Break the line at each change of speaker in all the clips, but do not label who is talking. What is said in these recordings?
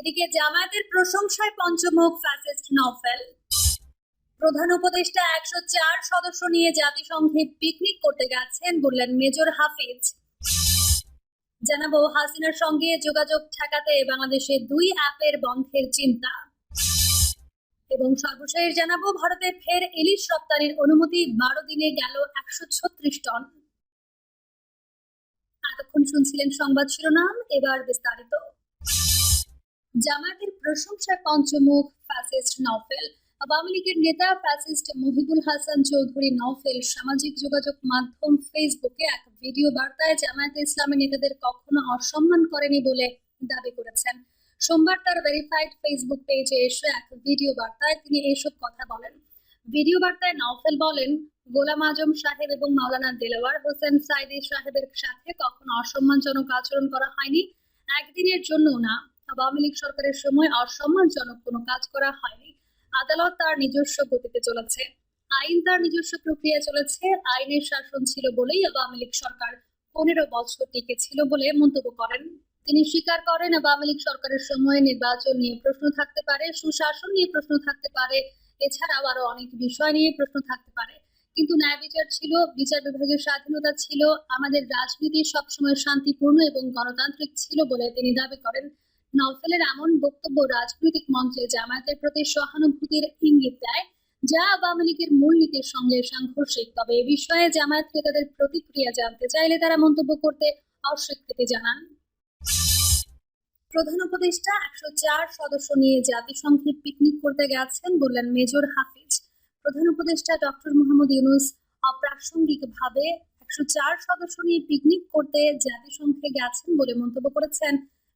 এদিকে জামায়াতের প্রশংসায় পঞ্চমুখ ফ্যাসিস্ট নফেল প্রধান উপদেষ্টা একশো চার সদস্য নিয়ে জাতিসংঘে পিকনিক করতে গেছেন বললেন মেজর হাফিজ। জানাব, হাসিনার সঙ্গে যোগাযোগ ঠেকাতে বাংলাদেশে দুই অ্যাপের বন্ধের চিন্তা। এবং সর্বশেষ জানাব, ভারতে ফের ইলিশ রপ্তানির অনুমতি বারো দিনে গেল একশো ছত্রিশ টন। এতক্ষণ শুনছিলেন সংবাদ শিরোনাম, এবার বিস্তারিত। জামায়াতের প্রশংসা পঞ্চমুখ ফ্যাসিস্ট নফেল আওয়ামী লীগের নেতা ফ্যাসিস্ট মহিবুল হাসান চৌধুরী নফেল সামাজিক যোগাযোগ মাধ্যম ফেসবুকে এক ভিডিও বার্তায় জামায়াতে ইসলামী নেতাদের কখনো অসম্মান করেনি বলে দাবি করেছেন। সোমবার তার ভেরিফাইড ফেসবুক পেজে এসে এক ভিডিও বার্তায় তিনি এসব কথা বলেন। ভিডিও বার্তায় নওফেল বলেন, গোলাম আজম সাহেব এবং মাওলানা দেলাওয়ার হোসেন সাইদি সাহেবের সাথে কখনো অসম্মানজনক আচরণ করা হয়নি, একদিনের জন্য না। আওয়ামী লীগ সরকারের সময় অসম্মানজনক কোনো কাজ করা হয়নি। আদালত তার নিজস্ব গতিতে চলেছে। আইন তার নিজস্ব প্রক্রিয়া চলেছে। আইনের শাসন ছিল বলেই আওয়ামী লীগ সরকার পনেরো বছর টিকে ছিল বলে মন্তব্য করেন। তিনি স্বীকার করেন, আওয়ামী লীগ সরকারের সময় নির্বাচন নিয়ে প্রশ্ন থাকতে পারে, সুশাসন নিয়ে প্রশ্ন থাকতে পারে, এছাড়াও আরও অনেক বিষয় নিয়ে প্রশ্ন থাকতে পারে। কিন্তু ন্যায় বিচার ছিল, বিচার বিভাগের স্বাধীনতা ছিল, আমাদের রাজনীতি সবসময় শান্তিপূর্ণ এবং গণতান্ত্রিক ছিল বলে তিনি দাবি করেন। নওফেলের এমন বক্তব্য রাজনৈতিক মঞ্চে জামায়াতের প্রতি সহানুভূতির ইঙ্গিত দেয়, যা আওয়ামী লীগের মূলনীতির সঙ্গে সাংঘর্ষিক। তবে এ বিষয়ে জামায়াত নেতাদের প্রতিক্রিয়া জানতে চাইলে তারা মন্তব্য করতে অস্বীকৃতি জানান। প্রধান উপদেষ্টা একশো চার সদস্য নিয়ে জাতিসংঘে পিকনিক করতে গেছেন বললেন মেজর হাফিজ। প্রধান উপদেষ্টা ডক্টর মোহাম্মদ ইউনুস অপ্রাসঙ্গিকভাবে একশো চার সদস্য নিয়ে পিকনিক করতে জাতিসংঘে গেছেন বলে মন্তব্য করেছেন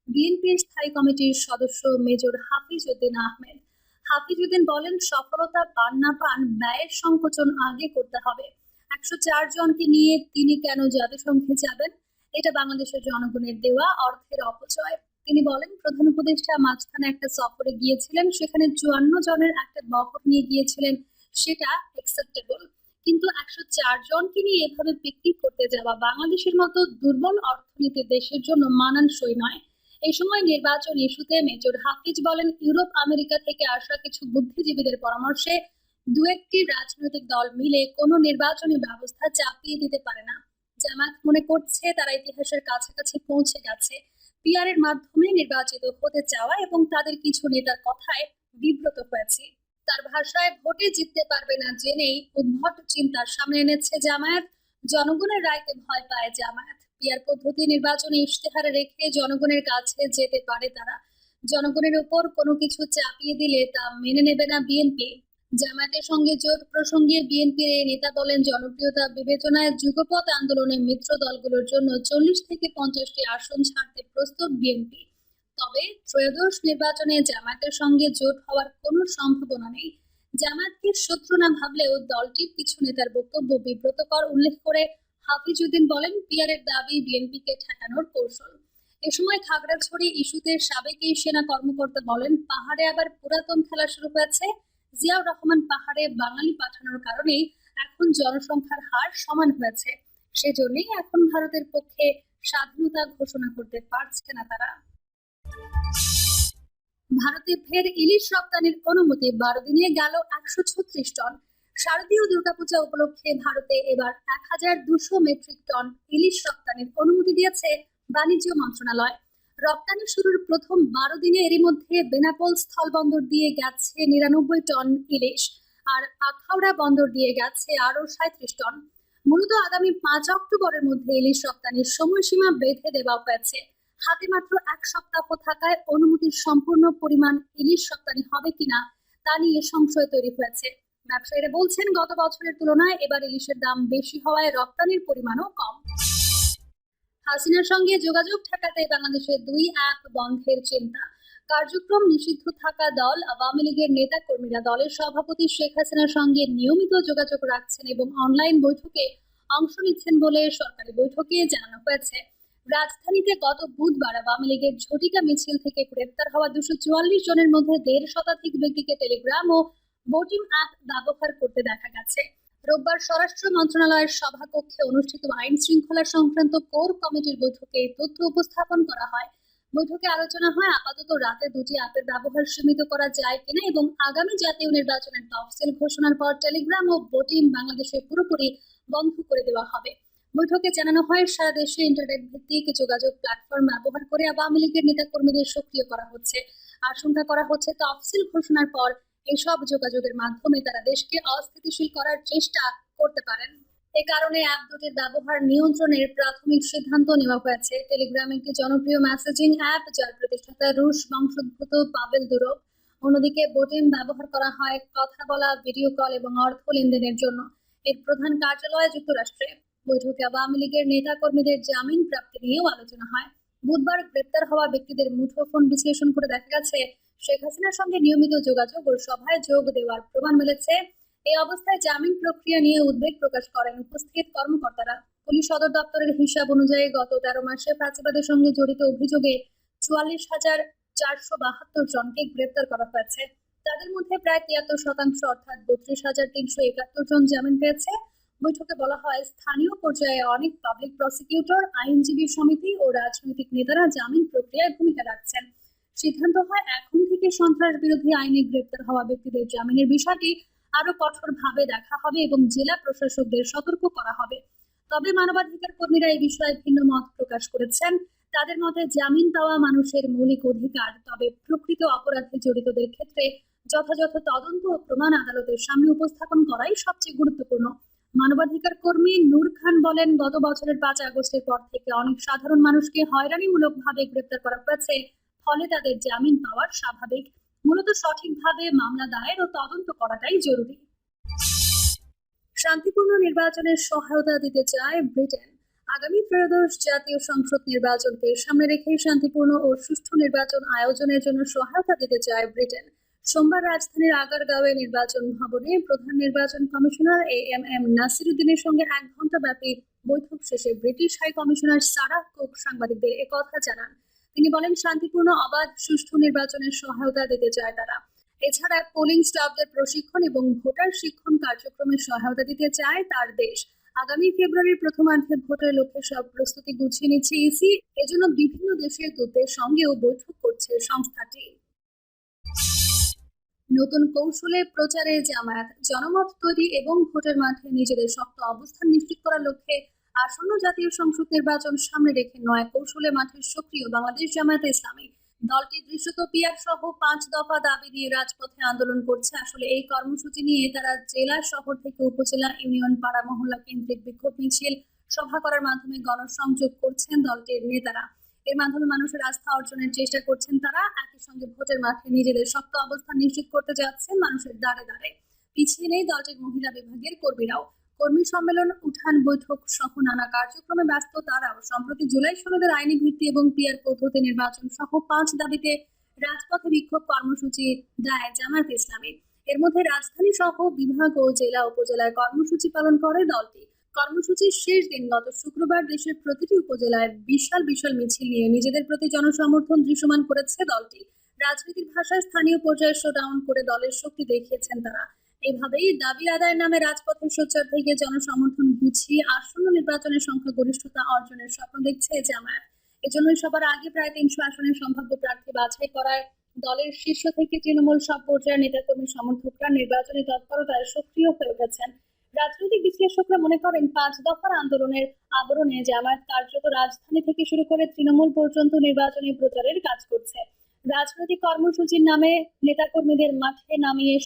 বিএনপির স্থায়ী কমিটির সদস্য মেজর হাফিজ উদ্দিন আহমেদ। হাফিজ উদ্দিন বলেন, সফলতা পান না পান ব্যয়ের সংকোচন আগে করতে হবে। একশো চার জনকে নিয়ে তিনি কেন জাতিসংঘে যাবেন? এটা বাংলাদেশের জনগণের দেওয়া অর্থের অপচয়। তিনি বলেন, প্রধান উপদেষ্টা মাঝখানে একটা সফরে গিয়েছিলেন, সেখানে চুয়ান্ন জনের একটা বহর নিয়ে গিয়েছিলেন, সেটা অ্যাকসেপ্টেবল কিন্তু একশো চার জনকে নিয়ে এভাবে পিকনিক করতে যাওয়া বাংলাদেশের মতো দুর্বল অর্থনীতির দেশের জন্য মানানসই নয়। এই সময় নির্বাচন ইস্যুতে মেজর হাফিজ বলেন, ইউরোপ, আমেরিকা থেকে আসা কিছু বুদ্ধিজীবীদের পরামর্শে দু একটি রাজনৈতিক দল মিলে কোনো নির্বাচনী ব্যবস্থা চাপিয়ে দিতে পারে না। জামাত মনে করছে তারা ইতিহাসের কাছাকাছি পৌঁছে গেছে। পিআর এর মাধ্যমে নির্বাচিত হতে চাওয়া এবং তাদের কিছু নেতার কথায় বিব্রত হয়েছে। তার ভাষায় ভোটে জিততে পারবে না জেনেই উদ্ভট চিন্তার সামনে এনেছে জামায়াত। জনগণের রায়কে ভয় পায় জামায়াত। পিআর পদ্ধতি নির্বাচনে ইশতেহারে রেখে জনগণের কাছে যেতে পারে তারা। জনগণের উপর কোনো কিছু চাপিয়ে দিলে তা মেনে নেবে না বিএনপি। জামায়াতের সঙ্গে জোট প্রসঙ্গে বিএনপির এই নেতা বলেন জনপ্রিয়তা বিবেচনায় যুগপথ আন্দোলনের মিত্র দলগুলোর জন্য চল্লিশ থেকে পঞ্চাশটি আসন ছাড়তে প্রস্তুত বিএনপি। তবে ত্রয়োদশ নির্বাচনে জামায়াতের সঙ্গে জোট হওয়ার কোনো সম্ভাবনা নেই। জামায়াতকে শত্রু না ভাবলেও দলটির কিছু নেতার বক্তব্য বিব্রতকর উল্লেখ করে হাফিজউদ্দিন বলেন পিয়ারের দাবি বিএনপিকে ঠেকানোর কৌশল। এ সময় খাগড়াছড়ি ইস্যুতে সাবেক সেনা কর্মকর্তা বলেন, পাহাড়ে আবার পুরাতন খেলা শুরু হয়েছে। জিয়াউর রহমান পাহাড়ে বাঙালি পাঠানোর কারণেই এখন জনসংখ্যার হার সমান হয়েছে। সেজন্যই এখন ভারতের পক্ষে স্বাধীনতা ঘোষণা করতে পারছে না তারা। ভারতে ফের ইলিশ রপ্তানির অনুমতি বারো দিনে গেল একশো ছত্রিশ টন। শারদীয় দুর্গাপূজা উপলক্ষে ভারতে এবার এক হাজার দুশো মেট্রিক টন ইলিশ রপ্তানির অনুমতি দিয়েছে বাণিজ্য মন্ত্রণালয়। রপ্তানি শুরুর প্রথম বারো দিনে এরই মধ্যে বেনাপোল স্থলবন্দর দিয়ে গেছে নিরানব্বই টন ইলিশ আর আখাউড়া বন্দর দিয়ে গেছে আরও সাঁত্রিশ টন। মূলত আগামী পাঁচ অক্টোবরের মধ্যে ইলিশ রপ্তানির সময়সীমা বেঁধে দেওয়া হয়েছে। হাতে মাত্র এক সপ্তাহ থাকায় অনুমতির সম্পূর্ণ পরিমাণ ইলিশ রপ্তানি হবে কিনা তা নিয়ে সংশয় তৈরি হয়েছে। ব্যবসায়ীরা বলছেন, গত বছরের তুলনায় এবার ইলিশের দাম বেশি হওয়ায় রপ্তানির পরিমাণও কম। হাসিনার সঙ্গে যোগাযোগ ঠেকাতে বাংলাদেশের দুই অ্যাপ বন্ধের চিন্তা। কার্যক্রম নিষিদ্ধ থাকা দল, আওয়ামী লীগের নেতা কর্মীরা দলের সভাপতি শেখ হাসিনার সঙ্গে নিয়মিত যোগাযোগ রাখছেন এবং অনলাইন বৈঠকে অংশ নিচ্ছেন বলে সরকারি বৈঠকে জানানো হয়েছে। রাজধানীতে গত বুধবার আওয়ামী লীগের ঝটিকা মিছিল থেকে গ্রেপ্তার হওয়া দুশো জনের মধ্যে দেড় শতাধিক ব্যক্তিকে টেলিগ্রাম ও ভোটিং অ্যাপ ব্যবহার করতে দেখা গেছে। রোববার স্বরাষ্ট্র মন্ত্রণালয়ের সভাকক্ষে অনুষ্ঠিত আইন শৃঙ্খলা সংক্রান্ত কোর কমিটির বৈঠকে এই তথ্য উপস্থাপন করা হয়। বৈঠকে আলোচনা হয়, আপাতত রাতে দুটি অ্যাপের ব্যবহার সীমিত করা যায় কিনা এবং আগামী জাতীয় নির্বাচনের তফসিল ঘোষণার পর টেলিগ্রাম ও ভোটিং বাংলাদেশে পুরোপুরি বন্ধ করে দেওয়া হবে। বৈঠকে জানানো হয়, সারা দেশে ইন্টারনেট ভিত্তিক যোগাযোগ প্ল্যাটফর্ম ব্যবহার করে আওয়ামী লীগের নেতাকর্মীদের সক্রিয় করা হচ্ছে। আশঙ্কা করা হচ্ছে, তফসিল ঘোষণার পর এসব যোগাযোগের মাধ্যমে তারা দেশকে অস্থিতিশীল করার চেষ্টা করতে পারেন। এ কারণে অ্যাপ দুটির ব্যবহার নিয়ন্ত্রণের প্রাথমিক সিদ্ধান্ত নেওয়া হয়েছে। টেলিগ্রাম একটি জনপ্রিয় মেসেজিং অ্যাপ যার প্রতিষ্ঠাতা রুশ বংশোদ্ভূত পাবেল দুরব। অন্যদিকে বোটিম ব্যবহার করা হয় কথা বলা ভিডিও কল এবং অর্থ লেনদেনের জন্য। এর প্রধান কার্যালয় যুক্তরাষ্ট্রে। বৈঠকে আওয়ামী লীগের নেতা কর্মীদের জামিন প্রাপ্তি নিয়েও আলোচনা হয়। বুধবার গ্রেপ্তার হওয়া ব্যক্তিদের মুঠোফোন বিশ্লেষণ করে দেখা গেছে শেখ হাসিনার সঙ্গে নিয়মিত যোগাযোগ ও সভায় যোগ দেওয়ার প্রমাণ মিলেছে। এই অবস্থায় জামিন প্রক্রিয়া নিয়ে উদ্বেগ প্রকাশ করেন উপস্থিত কর্মকর্তারা। পুলিশ সদর দপ্তরের হিসাব অনুযায়ী গত তেরো মাসে ফাঁসিবাদের সঙ্গে জড়িত অভিযোগে চুয়াল্লিশ হাজার চারশো বাহাত্তর জনকে গ্রেপ্তার করা হয়েছে। তাদের মধ্যে প্রায় তিয়াত্তর শতাংশ অর্থাৎ বত্রিশ হাজার তিনশো একাত্তর জন জামিন পেয়েছে। বৈঠকে বলা হয়, স্থানীয় পর্যায়ে অনেক পাবলিক প্রসিকিউটর, আইনজীবী সমিতি ও রাজনৈতিক নেতারা জামিন প্রক্রিয়ায় ভূমিকা রাখছেন। সিদ্ধান্ত হয়, এখন থেকে সন্ত্রাস বিরোধী আইনে গ্রেপ্তার হওয়া ব্যক্তিদের জামিনের বিষয়টি আরও কঠোরভাবে দেখা হবে এবং জেলা প্রশাসকদের সতর্ক করা হবে। তবে মানবাধিকার কর্মীরা এই বিষয়ে ভিন্ন মত প্রকাশ করেছেন। তাদের মতে জামিন পাওয়া মানুষের মৌলিক অধিকার, তবে প্রকৃত অপরাধে জড়িতদের ক্ষেত্রে যথাযথ তদন্ত ও প্রমাণ আদালতের সামনে উপস্থাপন করাই সবচেয়ে গুরুত্বপূর্ণ। মানবাধিকার কর্মী নূর খান বলেন, গত বছরের পাঁচ আগস্টের পর থেকে অনেক সাধারণ মানুষকে হয়রানিমূলকভাবে গ্রেপ্তার করা হয়েছে। ফলে তাদের জামিন পাওয়ার স্বাভাবিক। মূলত সঠিকভাবে মামলা দায়ের ও তদন্ত করাটাই জরুরি। শান্তিপূর্ণ নির্বাচনের সহায়তা দিতে চায় ব্রিটেন। আগামী ত্রয়োদশ জাতীয় সংসদ নির্বাচনকে সামনে রেখে শান্তিপূর্ণ ও সুষ্ঠু নির্বাচন আয়োজনের জন্য সহায়তা দিতে চায় ব্রিটেন। সোমবার রাজধানীর আগারগাঁওয়ে নির্বাচন ভবনে প্রধান নির্বাচন কমিশনার এ এম এম নাসিরুদ্দিনের সঙ্গে এক ঘণ্টা ব্যাপী বৈঠক শেষে British high commissioner Sarah Cook সাংবাদিকদের একথা জানান। তিনি বলেন, শান্তিপূর্ণ, অবাধ, সুষ্ঠু নির্বাচনের সহায়তা দিতে চায় তারা। এছাড়া পোলিং স্টাফদের প্রশিক্ষণ এবং ভোটার শিক্ষণ কার্যক্রমের সহায়তা দিতে চায় তার দেশ। আগামী ফেব্রুয়ারির প্রথমার্ধে ভোটের লক্ষ্যে সব প্রস্তুতি গুছিয়ে নিচ্ছে ইসি। এজন্য বিভিন্ন দেশের দূতের সঙ্গেও বৈঠক করছে সংস্থাটি। নতুন কৌশলে প্রচারে জামায়াত, জনমত তৈরি এবং ভোটের মাঠে নিজেদের শক্ত অবস্থান নিশ্চিত করার লক্ষ্যে আসন্ন জাতীয় সংসদ নির্বাচন সামনে রেখে নয় কৌশলে মাঠে সক্রিয় বাংলাদেশ জামায়াতে ইসলামী। দলটি দৃশ্যত পিয়ার সহ পাঁচ দফা দাবি নিয়ে রাজপথে আন্দোলন করছে। আসলে এই কর্মসূচি নিয়ে তারা জেলা, শহর থেকে উপজেলা, ইউনিয়ন, পাড়া, মহল্লা কেন্দ্রিক বিক্ষোভ মিছিল, সভা করার মাধ্যমে গণসংযোগ করছেন দলটির নেতারা। এর মাধ্যমে মানুষের আস্থা অর্জনের চেষ্টা করছেন তারা। একই সঙ্গে ভোটের মাঠে নিজেদের শক্ত অবস্থান নিশ্চিত করতে যাচ্ছেন মানুষের দ্বারে দ্বারে পিছিয়ে নেই দলটির মহিলা বিভাগের কর্মীরাও। কর্মী সম্মেলন, উঠান বৈঠক সহ নানা কার্যক্রমে ব্যস্ত তারাও সম্প্রতি জুলাই ষোলোদের আইনি ভিত্তি এবং পিয়ার পদ্ধতি নির্বাচন সহ পাঁচ দাবিতে রাজপথে বিক্ষোভ কর্মসূচি দেয় জামায়াত ইসলামী। এর মধ্যে রাজধানী সহ বিভাগ ও জেলা উপজেলায় কর্মসূচি পালন করে দলটি। কর্মসূচির শেষ দিন গত শুক্রবার দেশের প্রতিটি উপজেলায় বিশাল বিশাল মিছিল নিয়ে নিজেদের প্রতি জনসমর্থন দৃশ্যমান করেছে দলটি। রাজনীতির ভাষায় স্থানীয় পর্যায়ে শোডাউন করে দলের শক্তি দেখিয়েছেন তারা। এভাবেই দাবি আদায়ের নামে রাজপথের সোচ্চার থেকে জনসমর্থন গুছিয়ে আসন্ন নির্বাচনের সংখ্যাগরিষ্ঠতা অর্জনের স্বপ্ন দেখছে জামায়াত। এজন্যই সবার আগে প্রায় তিনশো আসনের সম্ভাব্য প্রার্থী বাছাই করায় দলের শীর্ষ থেকে তৃণমূল সব পর্যায়ের নেতাকর্মী সমর্থকরা নির্বাচনী তৎপরতায় সক্রিয় হয়ে উঠেছেন। রাজনৈতিক বিশ্লেষকরা মনে করেন, পাঁচ দফার আন্দোলনের আবরণে জামায়াত কার্যত রাজধানী থেকে শুরু করে তৃণমূল পর্যন্ত নির্বাচনী প্রচারের কাজ করছে। রাজনৈতিক কর্মসূচির নামে নেতাকর্মীদের মাঠে নামিয়ে